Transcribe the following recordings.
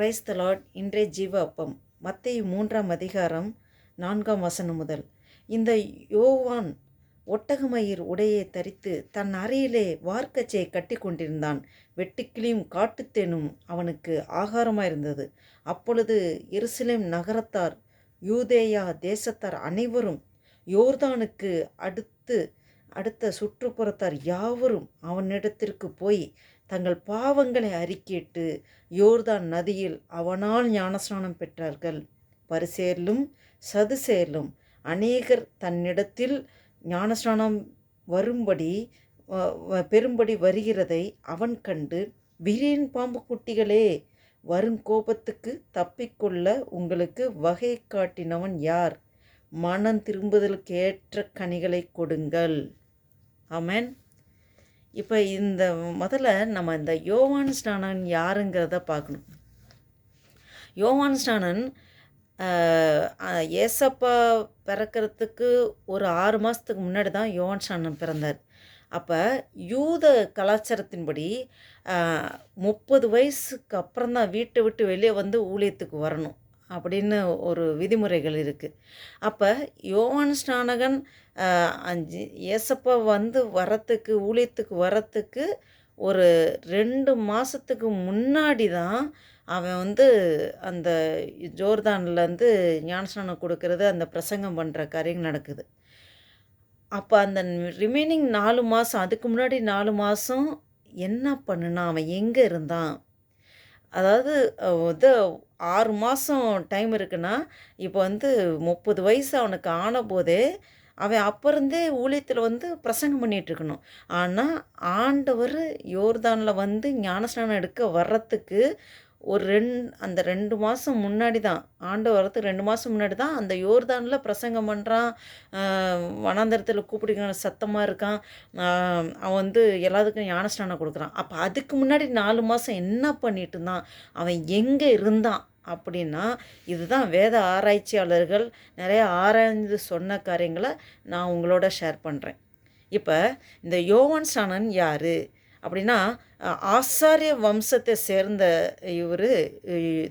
கிரைஸ்த Lord இன்றைய ஜீவ அப்பம். மத்திய மூன்றாம் அதிகாரம் நான்காம் வசனம் முதல். இந்த யோவான் ஒட்டகமயிர் உடையை தரித்து தன் அறையிலே வார்க்கச்சையை கட்டி கொண்டிருந்தான். வெட்டுக்கிளியும் காட்டுத்தேனும் அவனுக்கு ஆகாரமாயிருந்தது. அப்பொழுது எருசலேம் நகரத்தார் யூதேயா தேசத்தார் அனைவரும் யோர்தானுக்கு அடுத்து அடுத்த சுற்றுப்புறத்தார் யாவரும் அவனிடத்திற்கு போய் தங்கள் பாவங்களை அறிக்கிட்டு யோர்தான் நதியில் அவனால் ஞானஸ்நானம் பெற்றார்கள். பரிசேலும் சதுசேலும் அநேகர் தன்னிடத்தில் ஞானஸ்நானம் வரும்படி பெரும்படி வருகிறதை அவன் கண்டு விரியன் பாம்பு குட்டிகளே வரும் கோபத்துக்கு தப்பிக்கொள்ள உங்களுக்கு வகை காட்டினவன் யார்? மனம் திரும்புதலுக்கு ஏற்ற கனிகளை கொடுங்கள். அமேன் இப்போ இந்த முதல்ல நம்ம இந்த யோவான் ஸ்நானன் யாருங்கிறத பார்க்கணும். யோவான் ஸ்நானன் ஏசப்பா பிறக்கிறதுக்கு ஒரு ஆறு மாதத்துக்கு முன்னாடி தான் யோவான் ஸ்நானன் பிறந்தார். அப்போ யூத கலாச்சாரத்தின்படி முப்பது வயசுக்கு அப்புறம் தான் வீட்டை விட்டு வெளியே வந்து ஊழியத்துக்கு வரணும். அப்படின்னு ஒரு விதிமுறைகள் இருக்குது அப்போ யோவான் ஸ்நானகன் அஞ்சு ஏசப்பா வந்து வரத்துக்கு ஊழியத்துக்கு வரத்துக்கு ஒரு ரெண்டு மாதத்துக்கு முன்னாடி தான் அவன் வந்து அந்த ஜோர்தான்லேருந்து ஞானஸ்நானம் கொடுக்கறது அந்த பிரசங்கம் பண்ணுற காரியம் நடக்குது. அப்போ அந்த ரிமைனிங் நாலு மாதம் அதுக்கு முன்னாடி நாலு மாதம் என்ன பண்ணுனா அவன் எங்கே இருந்தான்? அதாவது இது ஆறு மாதம் டைம் இருக்குன்னா இப்போ வந்து முப்பது வயசு அவனுக்கு ஆன போதே அவன் அப்போ இருந்தே ஊழியத்தில் வந்து பிரசங்கம் பண்ணிகிட்ருக்கணும் இருக்கணும் ஆனால் ஆண்டவர் யோர்தானில் வந்து ஞானஸ்நானம் எடுக்க வர்றதுக்கு ஒரு ரெண் அந்த ரெண்டு மாதம் முன்னாடி தான் ஆண்டு வரத்துக்கு ரெண்டு மாதம் முன்னாடி தான் அந்த யோர்தானில் பிரசங்கம் பண்ணுறான் வனாந்தரத்தில் கூப்பிடுக்கிற சத்தமாக இருக்கான். அவன் வந்து எல்லாத்துக்கும் ஞானஸ்நானம் கொடுக்குறான். அப்போ அதுக்கு முன்னாடி நாலு மாதம் என்ன பண்ணிட்டு இருந்தான் அவன் எங்கே இருந்தான்? அப்படின்னா இதுதான் வேத ஆராய்ச்சியாளர்கள் நிறைய ஆராய்ந்து சொன்ன காரியங்களை நான் உங்களோட ஷேர் பண்ணுறேன் இப்போ இந்த யோவன் சாணன் யார்? அப்படின்னா ஆசாரிய வம்சத்தை சேர்ந்த இவர்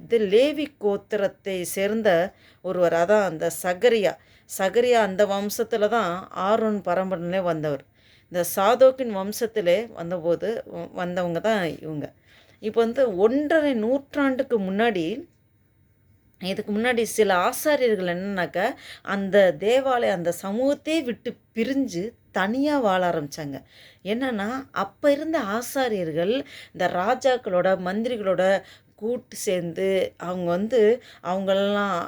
இது லேவி கோத்திரத்தை சேர்ந்த ஒருவர் அதான் அந்த சகரியா. சகரியா அந்த வம்சத்தில் தான் ஆரோன் பரம்பரையிலே வந்தவர். இந்த சாதோக்கின் வம்சத்திலே வந்தபோது வந்தவங்க தான் இவங்க. இப்போ வந்து ஒன்றரை நூற்றாண்டுக்கு முன்னாடி இதுக்கு முன்னாடி சில ஆசாரியர்கள் என்னன்னாக்கா அந்த தேவாலயம் அந்த சமூகத்தையே விட்டு பிரிஞ்சு தனியாக வாழ ஆரம்பித்தாங்க என்னென்னா அப்போ இருந்த ஆசாரியர்கள் இந்த ராஜாக்களோட மந்திரிகளோட கூட்டு சேர்ந்து அவங்க வந்து அவங்களெல்லாம்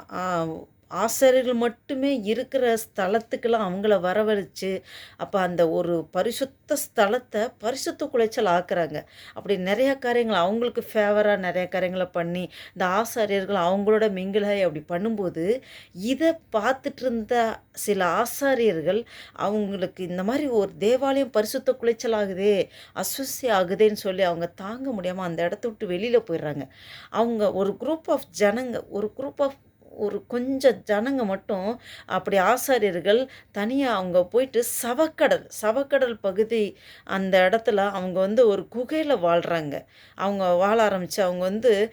ஆசாரியர்கள் மட்டுமே இருக்கிற ஸ்தலத்துக்கெல்லாம் அவங்கள வரவழைச்சு அப்போ அந்த ஒரு பரிசுத்த ஸ்தலத்தை பரிசுத்த குலைச்சல் ஆக்குறாங்க. அப்படி நிறைய காரியங்கள் அவங்களுக்கு ஃபேவராக நிறைய காரியங்களை பண்ணி இந்த ஆசாரியர்கள் அவங்களோட மிங்கிலாய் அப்படி பண்ணும்போது இதை பார்த்துட்டு இருந்த சில ஆசாரியர்கள் அவங்களுக்கு இந்த மாதிரி ஒரு தேவாலயம் பரிசுத்த குலைச்சல் ஆகுதே அசுசி ஆகுதேன்னு சொல்லி அவங்க தாங்க முடியாமல் அந்த இடத்த விட்டு வெளியில் போயிடுறாங்க. அவங்க ஒரு குரூப் ஆஃப் ஜனங்க ஒரு குரூப் ஆஃப் ஒரு கொஞ்சம் ஜனங்க மட்டும் அப்படி ஆசாரியர்கள் தனியாக அவங்க போயிட்டு சவக்கடல் சவக்கடல் பகுதி அந்த இடத்துல அவங்க வந்து ஒரு குகையில் வாழ்கிறாங்க அவங்க வாழ ஆரம்பித்து அவங்க வந்து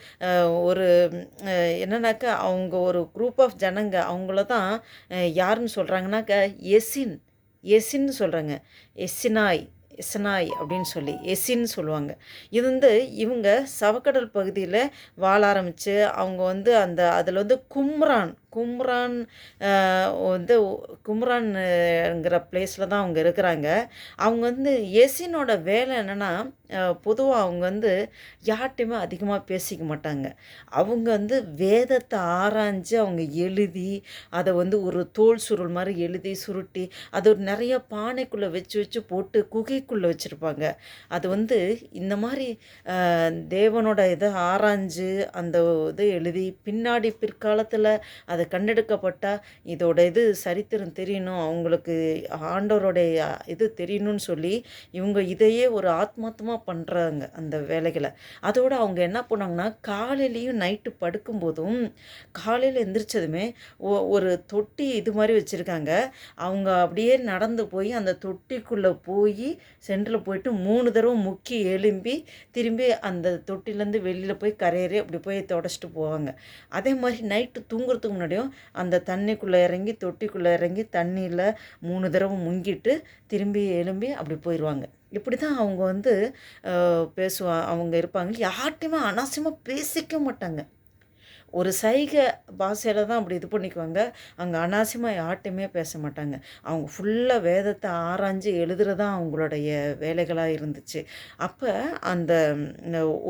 ஒரு என்னன்னாக்கா அவங்க ஒரு குரூப் ஆஃப் ஜனங்க அவங்கள தான் யாருன்னு சொல்கிறாங்கனாக்கா எசின் எசின்னு சொல்கிறாங்க எசினாய். எசனாய் அப்படின்னு சொல்லி எசின்னு சொல்லுவாங்க. இது வந்து இவங்க சவக்கடல் பகுதியில் வாழ ஆரம்பித்து அவங்க வந்து அந்த அதில் வந்து கும்ரான் கும்ரான் வந்து கும்ரான்ங்கிற பிளேஸில் தான் அவங்க இருக்கிறாங்க. அவங்க வந்து எசினோட வேலை என்னென்னா பொதுவாக அவங்க வந்து யார்கிட்டையுமே அதிகமாக பேசிக்க மாட்டாங்க. அவங்க வந்து வேதத்தை ஆராய்ஞ்சு அவங்க எழுதி அதை வந்து ஒரு தோல் சுருள் மாதிரி எழுதி சுருட்டி அது ஒரு நிறைய பானைக்குள்ளே வச்சு வச்சு போட்டு குகைக்குள்ளே வச்சுருப்பாங்க. அது வந்து இந்த மாதிரி தேவனோட இதை ஆராய்ஞ்சு அந்த இதை எழுதி பின்னாடி பிற்காலத்தில் அதை அது கண்டெடுக்கப்பட்டால் இதோட இது சரித்திரம் தெரியணும் அவங்களுக்கு ஆண்டவருடைய இது தெரியணும்னு சொல்லி இவங்க இதையே ஒரு ஆத்மார்த்தமாக பண்ணுறாங்க அந்த வேலைகளை. அதோடு அவங்க என்ன பண்ணாங்கன்னா காலையிலையும் நைட்டு படுக்கும்போதும் காலையில் எந்திரிச்சதுமே ஒ- ஒரு தொட்டி இது மாதிரி வச்சுருக்காங்க. அவங்க அப்படியே நடந்து போய் அந்த தொட்டிக்குள்ளே போய் சென்டரில் போயிட்டு மூணு தடவை முக்கி எழும்பி திரும்பி அந்த தொட்டிலேருந்து வெளியில் போய் கரையறி அப்படி போய் தொடச்சிட்டு போவாங்க. அதே மாதிரி நைட்டு தூங்குறதுக்கு முன்னாடி முன்னாடியும் அந்த தண்ணிக்குள்ளே இறங்கி தொட்டிக்குள்ளே இறங்கி தண்ணியில் மூணு தடவை முங்கிட்டு திரும்பி எலும்பி அப்படி போயிடுவாங்க இப்படி தான் அவங்க வந்து பேசுவா அவங்க இருப்பாங்க. யார்கிட்டையுமே அனாவசியமாக பேசிக்க மாட்டாங்க. ஒரு சைகை பாஷையில் தான் அப்படி இது பண்ணிக்குவாங்க. அங்கே அனாவசியமாக யார்கிட்டையுமே பேச மாட்டாங்க. அவங்க ஃபுல்லாக வேதத்தை ஆராய்ஞ்சு எழுதுறது தான் அவங்களுடைய வேலைகளாக இருந்துச்சு. அப்போ அந்த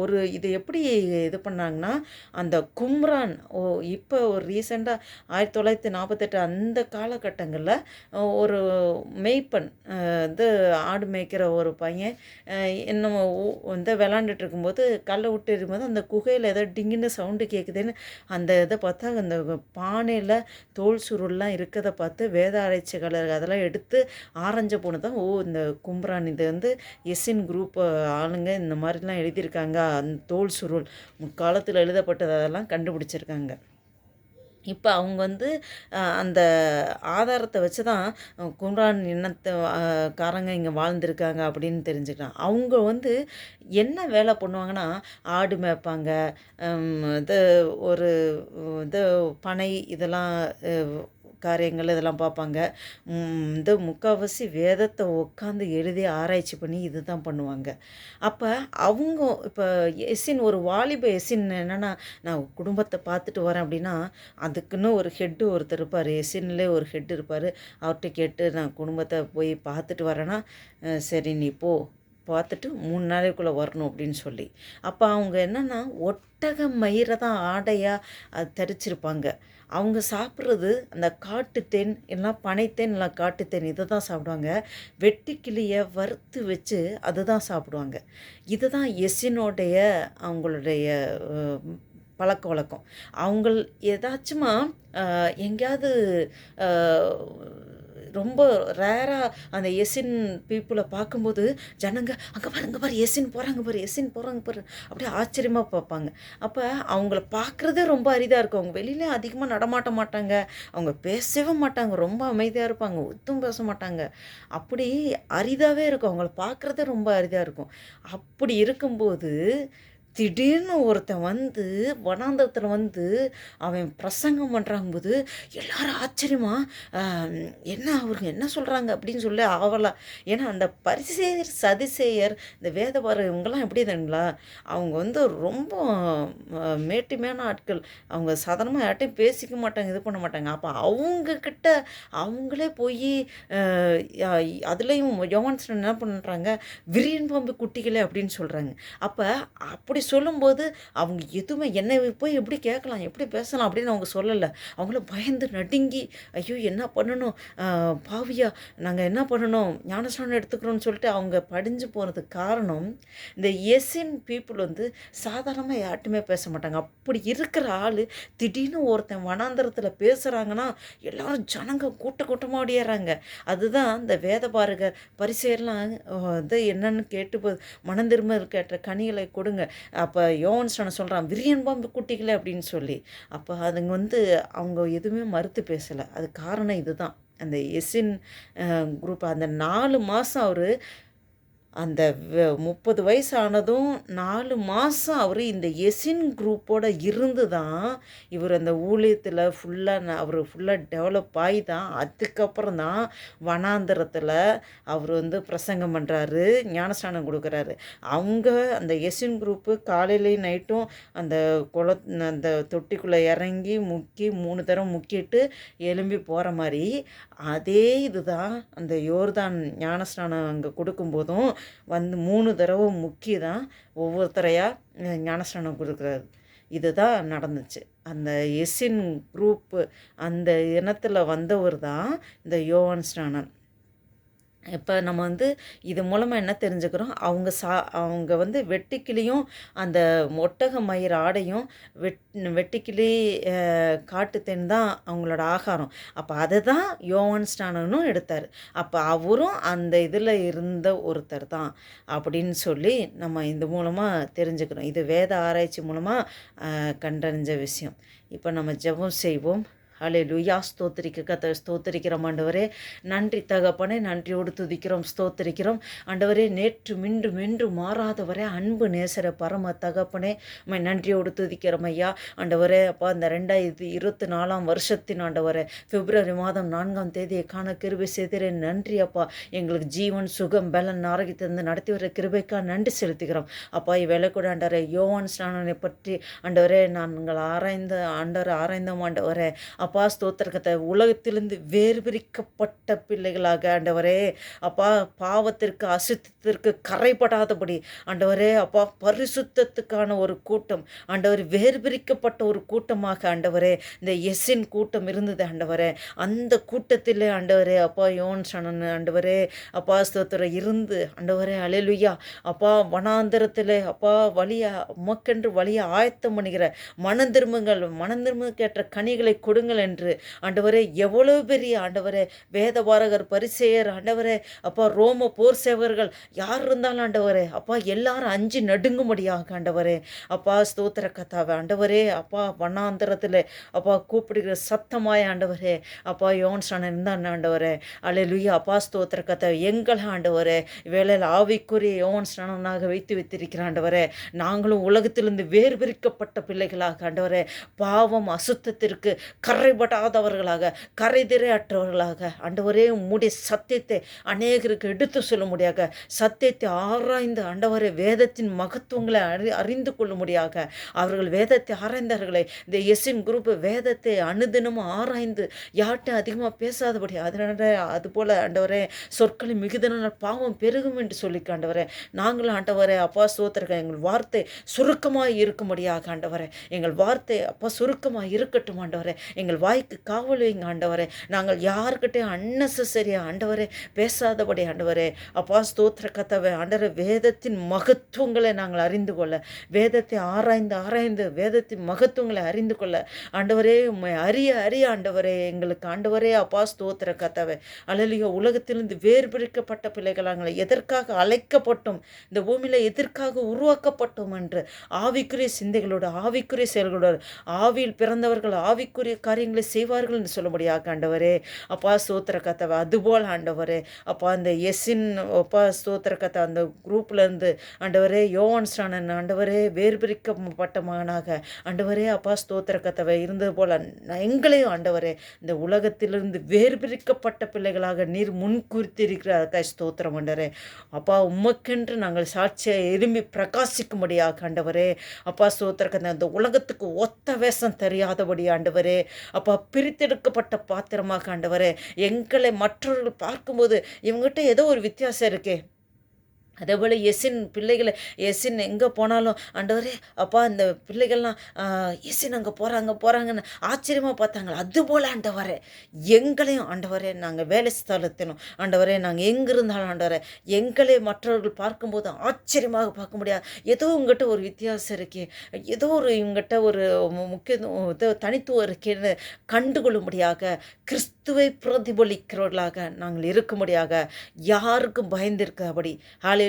ஒரு இது எப்படி இது பண்ணாங்கன்னா அந்த கும்ரான் ஓ இப்போ ஒரு ரீசெண்டாக ஆயிரத்தி தொள்ளாயிரத்தி நாற்பத்தெட்டு அந்த காலகட்டங்களில் ஒரு மெய்ப்பன் வந்து இது ஆடு மேய்க்கிற ஒரு பையன் அஹ், இன்னும் வந்து விளாண்டுட்டு இருக்கும்போது கல்லை விட்டு இருக்கும்போது அந்த குகையில் ஏதோ டிங்குன்னு சவுண்டு கேட்குதுன்னு அந்த இதை பார்த்தா அந்த பானையில் தோல் சுருள்லாம் இருக்கிறத பார்த்து வேத ஆராய்ச்சியாளர் அதெல்லாம் எடுத்து ஆரஞ்ச போன தான் ஓ இந்த கும்பரான் இது வந்து எஸ்இன் குரூப் ஆளுங்க இந்த மாதிரிலாம் எழுதியிருக்காங்க. அந்த தோல் சுருள் முற்காலத்தில் எழுதப்பட்டது அதெல்லாம் கண்டுபிடிச்சிருக்காங்க. இப்போ அவங்க வந்து அந்த ஆதாரத்தை வச்சு தான் அஹ், கும்ரான் இனத்தை காரங்க இங்கே வாழ்ந்துருக்காங்க அப்படின்னு தெரிஞ்சுக்கலாம். அவங்க வந்து என்ன வேலை பண்ணுவாங்கன்னா ஆடு மேய்ப்பாங்க இது ஒரு இது பனை இதெல்லாம் காரியங்கள் இதெல்லாம் பார்ப்பாங்க. இந்த முக்கால்வாசி வேதத்தை உட்காந்து எழுதி ஆராய்ச்சி பண்ணி இது தான் பண்ணுவாங்க. அப்போ அவங்க இப்போ எஸ்ஸின் ஒரு வாலிப எஸ்ஸின் என்னென்னா நான் குடும்பத்தை பார்த்துட்டு வரேன் அப்படின்னா அதுக்குன்னு ஒரு ஹெட்டு ஒருத்தர் இருப்பார். எஸ்ஸின்லேயே ஒரு ஹெட் இருப்பார். அவர்கிட்ட கேட்டு நான் குடும்பத்தை போய் பார்த்துட்டு வரேன்னா சரி நீ போ. பார்த்துட்டு மூணு நாளைக்குள்ளே வரணும் அப்படின்னு சொல்லி. அப்போ அவங்க என்னென்னா ஒட்டக மயிரை தான் ஆடையாக அது தரிச்சிருப்பாங்க. அவங்க சாப்பிட்றது அந்த காட்டுத்தேன் எல்லாம் பனைத்தேன் எல்லாம் காட்டுத்தேன் இதை தான் சாப்பிடுவாங்க. வெட்டுக்கிளியை வறுத்து வச்சு அதுதான் சாப்பிடுவாங்க. இதுதான் எஸ்ஸினோடைய அவங்களுடைய பழக்க வழக்கம். அவங்கள் ஏதாச்சுமா எங்கேயாவது ரொம்ப ரேராக அந்த எசின் பீப்புளை பார்க்கும்போது ஜனங்க அங்கே பாரு அங்கே பாரு எசின் போகிறாங்க பாரு எசின் போகிறாங்க பாரு அப்படியே ஆச்சரியமாக பார்ப்பாங்க. அப்போ அவங்கள பார்க்குறதே ரொம்ப அரிதாக இருக்கும். அவங்க வெளியில அதிகமாக நடமாட்ட மாட்டாங்க. அவங்க பேசவே மாட்டாங்க. ரொம்ப அமைதியாக இருப்பாங்க. ஒத்தும் பேச மாட்டாங்க. அப்படி அரிதாகவே இருக்கும். அவங்கள பார்க்குறதே ரொம்ப அரிதாக இருக்கும். அப்படி இருக்கும்போது திடீர்னு ஒருத்தன் வந்து வனாந்தரத்தில் வந்து அவன் பிரசங்கம் பண்ணுறாங்கும்போது எல்லாரும் ஆச்சரியமா என்ன அவருங்க என்ன சொல்கிறாங்க அப்படின்னு சொல்லி ஆவலா. ஏன்னா அந்த பரிசேயர் சதிசேயர் இந்த வேதபார இவங்கெல்லாம் எப்படி தானுங்களா அவங்க வந்து ரொம்ப மேட்டுமையான ஆட்கள். அவங்க சாதாரணமாக யார்ட்டையும் பேசிக்க மாட்டாங்க இது பண்ண மாட்டாங்க. அப்போ அவங்கக்கிட்ட அவங்களே போய் அதுலேயும் யோவான்ஸ் என்ன பண்ணுறாங்க விரியன் பாம்பு குட்டிகளே அப்படின்னு சொல்கிறாங்க அப்போ அப்படி அப்படி சொல்லும்போது அவங்க எதுவுமே என்னை போய் எப்படி கேட்கலாம் எப்படி பேசலாம் அப்படின்னு அவங்க சொல்லலை. அவங்கள பயந்து நடுங்கி ஐயோ என்ன பண்ணணும்? பாவியா நாங்கள் என்ன பண்ணணும்? ஞானஸ்நானம் எடுத்துக்கிறோம்னு சொல்லிட்டு அவங்க படிஞ்சு போனதுக்கு காரணம் இந்த எஸ்இன் பீப்புள் வந்து சாதாரணமாக யார்ட்டுமே பேச மாட்டாங்க. அப்படி இருக்கிற ஆள் திடீர்னு ஒருத்தன் வனாந்தரத்தில் பேசுகிறாங்கன்னா எல்லாரும் ஜனங்க கூட்ட கூட்டமாக ஓடிடுறாங்க அதுதான் இந்த வேத பாருங்க பரிசெயெல்லாம் இது என்னன்னு கேட்டு போ- மனம் திரும்ப கேட்ட கனிகளை கொடுங்க. அப்போ யோன்ஸ்டான சொல்கிறான் விரியன் பாம்பு குட்டிகளே அப்படின்னு சொல்லி. அப்போ அதுங்க வந்து அவங்க எதுவுமே மறுத்து பேசலை. அது காரணம் இதுதான். அந்த எஸ்இன் குரூப் அந்த நாலு மாதம் அவர் அந்த வ- முப்பது வயசு ஆனதும் நாலு மாதம் அவர் இந்த எசின் குரூப்போட இருந்து தான் இவர் அந்த ஊழியத்தில் ஃபுல்லாக அவர் ஃபுல்லாக டெவலப் ஆகி தான் அதுக்கப்புறம் தான் வனாந்தரத்தில் அவர் வந்து பிரசங்கம் பண்ணுறாரு ஞானஸ்நானம் கொடுக்குறாரு. அவங்க அந்த எசின் குரூப்பு காலையிலையும் நைட்டும் அந்த குள அந்த தொட்டிக்குள்ளே இறங்கி முக்கி மூணு தரம் முக்கிட்டு எலும்பி போகிற மாதிரி அதே இதுதான் அந்த யோர்தான் ஞானஸ்நானம் அங்கே கொடுக்கும்போதும் வந்து மூணு தடவை முக்கி தான் ஒவ்வொருத்தரையாக ஞானஸ்நானம் கொடுக்குறாரு. இதுதான் நடந்துச்சு. அந்த எஸ்இன் குரூப்பு அந்த இனத்தில் வந்தவர் தான் இந்த யோவான் ஸ்நானன் இப்போ நம்ம வந்து இது மூலமாக என்ன தெரிஞ்சுக்கிறோம்? அவங்க சா அவங்க வந்து வெட்டுக்கிளியும் அந்த ஒட்டக மயிர் ஆடையும் வெட் வெட்டுக்கிளி காட்டுத்தேன் தான் அவங்களோட ஆகாரம். அப்போ அதை தான் யோவன் ஸ்டானனும் எடுத்தார். அப்போ அவரும் அந்த இதில் இருந்த ஒருத்தர் தான் அப்படின்னு சொல்லி நம்ம இது மூலமாக தெரிஞ்சுக்கிறோம். இது வேத ஆராய்ச்சி மூலமாக கண்டறிஞ்ச விஷயம். இப்போ நம்ம ஜெபம் செய்வோம். அலே லுயா ஸ்தோத்திரிக்க கத்த ஸ்தோத்திரிக்கிறோம் ஆண்டவரே. நன்றி தகப்பனே நன்றியோடு துதிக்கிறோம் ஸ்தோத்திரிக்கிறோம். ஆண்டவரே நேற்று மின்று மின்று மாறாதவரே அன்பு நேசர பரம தகப்பனே மை நன்றியோடு துதிக்கிறோம் ஐயா. ஆண்டவரே அப்பா இந்த ரெண்டாயிரத்தி இருபத்தி நாலாம் வருஷத்தின் ஆண்டவரே பிப்ரவரி மாதம் நான்காம் தேதியை காண கிருபை செய்திரே. நன்றி அப்பா. எங்களுக்கு ஜீவன் சுகம் பலன் ஆரோக்கியத்திலிருந்து நடத்தி வர கிருபைக்காக நன்றி செலுத்துகிறோம். அப்பா இவ்வேளை கூட ஆண்டவரே யோவான் ஸ்நானனை பற்றி ஆண்டவரே நாங்கள் ஆராய்ந்த ஆண்டவர் ஆராய்ந்தோம் ஆண்டவரே. அப்பா ஸ்தோத்திரத்தை உலகத்திலிருந்து வேறு பிரிக்கப்பட்ட பிள்ளைகளாக ஆண்டவரே. அப்பா பாவத்திற்கு அசுத்தத்திற்கு கரைபடாதபடி ஆண்டவரே அப்பா பரிசுத்தத்துக்கான ஒரு கூட்டம் ஆண்டவர் வேறு பிரிக்கப்பட்ட ஒரு கூட்டமாக ஆண்டவரே. இந்த எஸ்ஸின் கூட்டம் இருந்தது ஆண்டவரே. அந்த கூட்டத்திலே ஆண்டவரே அப்பா யோன் சனன் ஆண்டவரே அப்பா ஸ்தோத்திரம் இருந்து ஆண்டவரே அலையலுயா. அப்பா வனாந்தரத்திலே அப்பா வழியா உமக்கென்று வழியை ஆயத்தம் பண்ணுகிற மனம் திரும்புங்கள் மனம் கனிகளை கொடுங்கள் என்று. ஆண்டவரே எவ்வளவு பெரிய ஆண்டவரே வேதபாரகர் பரிசெயர் ஆண்டவரே அப்பா ரோம போர் சேவர்கள் யார் இருந்தாலும் ஆண்டவரே அப்பா எல்லாரும் அஞ்சு நடுங்கும்படியாக ஆண்டவரே. அப்பா ஸ்தோத்திர கத்தாவே ஆண்டவரே அப்பா வண்ணாந்திரத்தில் அப்பா கூப்பிடுகிற சத்தமாய் ஆண்டவரே அப்பா யோன் இருந்தான் ஆண்டவரே. அலே லுய்யா அப்பா ஸ்தோத்திர கதை எங்களை ஆண்டவரே வேலையில் ஆவிக்குரிய யோன் ஸ்நானனாக வைத்து வைத்திருக்கிற ஆண்டவரே நாங்களும் உலகத்திலிருந்து வேறு பிரிக்கப்பட்ட பிள்ளைகளாக ஆண்டவரே பாவம் அசுத்தத்திற்கு கரைபடாதவர்களாக கரைதிரையற்றவர்களாக ஆண்டவரே உம்முடைய சத்தியத்தை அநேகருக்கு எடுத்து சொல்ல முடியாக சத்தியத்தை ஆராய்ந்து ஆண்டவரே வேதத்தின் மகத்துவங்களை அறி அறிந்து கொள்ளும்படியாக அவர்கள் வேதத்தை ஆராய்ந்தார்களே இந்த எஸ்இன் குரூப் வேதத்தை அனுதினமும் ஆராய்ந்து யார்கிட்ட அதிகமாக பேசாதபடி அதனால அதுபோல் ஆண்டவரே சொற்களை மிகுதினால் பாவம் பெருகும் என்று சொல்லி ஆண்டவரே நாங்களும் ஆண்டவரே அப்பா சோத்திருக்க எங்கள் வார்த்தை சுருக்கமாக இருக்கும்படியாக ஆண்டவரே எங்கள் வார்த்தை அப்பா சுருக்கமாக இருக்கட்டும் ஆண்டவரே எங்கள் வாய்க்கு காவல் வைங்க ஆண்டவரே. நாங்கள் யாருக்கிட்டே அன்னெசரியாக ஆண்டவரே பேசாதபடி ஆண்டவரே. அப்பா ஸ்தோத்திர கத்தவை ஆண்டவரே வேதத்தின் மகத்துவங்களை நாங்கள் அறிந்து கொள்ள. வேதத்தை ஆராய்ந்து ஆராய்ந்து வேதத்தின் மகத்துவங்களை அறிந்து கொள்ள. ஆண்டவரே உண்மை அறிய அறிய ஆண்டவரே எங்களுக்கு ஆண்டவரே அப்பா ஸ்தோத்திர கத்தவை. அழலியோ உலகத்திலிருந்து வேறு பிரிக்கப்பட்ட பிள்ளைகள் நாங்கள் எதற்காக அழைக்கப்பட்டோம் இந்த பூமியில் எதற்காக உருவாக்கப்பட்டோம் என்று ஆவிக்குரிய சிந்தைகளோடு ஆவிக்குரிய செயல்களோடு ஆவியில் பிறந்தவர்கள் ஆவிக்குரிய காரியங்களை செய்வார்கள் என்று சொல்லும்படியாக ஆண்டவரே. அப்பா ஸ்தோத்திர கத்தவை அதுபோல் ஆண்டவரே. அப்பா அந்த எஸ்ஸின் அப்பா ஸ்தோத்திர கதை அந்த குரூப்லேருந்து ஆண்டவரே யோவான் ஸ்டானன் ஆண்டவரே வேர்பிரிக்கப்பட்ட மகனாக ஆண்டவரே அப்பா ஸ்தோத்திர கத்தவை இருந்தது போல் எங்களையும் ஆண்டவரே இந்த உலகத்திலிருந்து வேறு பிரிக்கப்பட்ட பிள்ளைகளாக நீர் முன்குறித்திருக்கிறார் அதுக்காக ஸ்தோத்திரம் ஆண்டவரே. அப்பா உமக்கென்று நாங்கள் சாட்சியை எலும்பி பிரகாசிக்கும்படியாக ஆண்டவரே. அப்பா ஸ்தோத்திர கதை அந்த உலகத்துக்கு ஒத்த வேஷம் தெரியாதபடி ஆண்டவரே. அப்பா பிரித்தெடுக்கப்பட்ட பாத்திரமாக ஆண்டவர் எங்களை மற்றவர்கள் பார்க்கும்போது இவங்ககிட்ட ஏதோ ஒரு வித்தியாசம் இருக்கே. அதே போல் எசின் பிள்ளைகளை எசின் எங்கே போனாலும் ஆண்டவரே அப்பா இந்த பிள்ளைகள்லாம் எசின் அங்கே போகிறாங்க போகிறாங்கன்னு ஆச்சரியமாக பார்த்தாங்களே? அதுபோல் ஆண்டவரே எங்களையும் ஆண்டவரே நாங்கள் வேலை ஸ்தலத்தினும் ஆண்டவரே நாங்கள் எங்கே இருந்தாலும் ஆண்டவரே எங்களை மற்றவர்கள் பார்க்கும்போது ஆச்சரியமாக பார்க்க முடியாது. ஏதோ உங்கள்கிட்ட ஒரு வித்தியாசம் இருக்கே ஏதோ ஒரு இவங்ககிட்ட ஒரு முக்கியத்துவம் இது தனித்துவம் இருக்கேன்னு கண்டுகொள்ளும்படியாக கிறிஸ்துவை பிரதிபலிக்கிறவர்களாக நாங்கள் இருக்கும்படியாக யாருக்கும் பயந்திருக்காபடி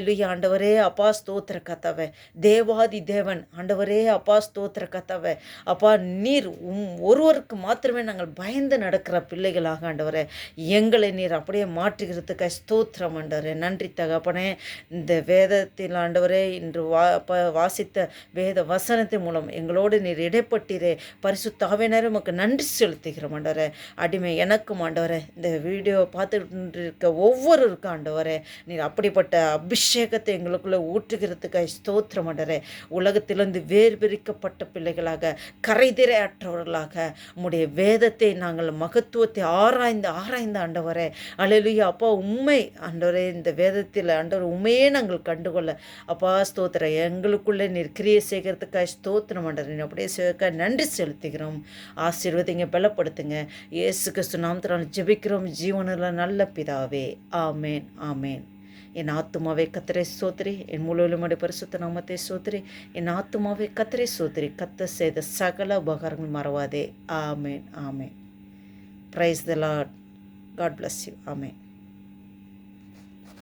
ஹalleluya ஆண்டவரே அப்பா ஸ்தோத்திர கத்தவை தேவாதி தேவன் ஆண்டவரே அப்பா ஸ்தோத்திர கத்தவை அப்பா நீர் உம் ஒருவருக்கு மாத்திரமே நாங்கள் பயந்து நடக்கிற பிள்ளைகளாக ஆண்டவரே. எங்களை நீர் அப்படியே மாற்றுகிறதுக்கு ஸ்தோத்திரம் ஆண்டவரே. நன்றி தகப்பனே. இந்த வேதத்தில் ஆண்டவரே இன்று வா ப- வாசித்த வேத வசனத்தின் மூலம் எங்களோடு நீர் இடைப்பட்டீரே. பரிசுத்தாவினரே உமக்கு நன்றி செலுத்துகிறோம் ஆண்டவரே. அடிமை எனக்கும் ஆண்டவரே இந்த வீடியோ பார்த்துட்டு இருக்க ஒவ்வொருவருக்கும் ஆண்டவரே நீர் அப்படிப்பட்ட அபிஷ் அபிஷேகத்தை எங்களுக்குள்ளே ஊற்றுகிறதுக்காக ஸ்தோத்திரம் அடரே உலகத்திலிருந்து வேர்பிரிக்கப்பட்ட பிள்ளைகளாக கரைதிரையற்றவர்களாக உம்முடைய வேதத்தை நாங்கள் மகத்துவத்தை ஆராய்ந்து ஆராய்ந்து ஆண்டவரே. அழலுயா அப்பா உண்மை ஆண்டவரே இந்த வேதத்தில் ஆண்டவர் உண்மையே நாங்கள் கண்டுகொள்ள. அப்பா ஸ்தோத்திரம். எங்களுக்குள்ளே நீர் கிரியை செய்கிறதுக்காக ஸ்தோத்திரம் ஆண்டவர் அப்படியே செய்வதற்காக நன்றி செலுத்துகிறோம். ஆசீர்வதிங்க பலப்படுத்துங்க. இயேசு கிறிஸ்து நாமத்தினால் ஜெபிக்கிறோம். ஜீவனில் நல்ல பிதாவே. ஆமேன் ஆமேன். என் ஆத்துமாவை கத்தரை சோத்திரி என் முழுவலுமடி பரிசுத்த நாமத்தை சோத்திரி என் ஆத்துமாவை கத்தரை சோத்திரி கத்த செய்த சகல உபகாரங்கள் மறவாதே. Amen amen. Praise the Lord God bless you amen.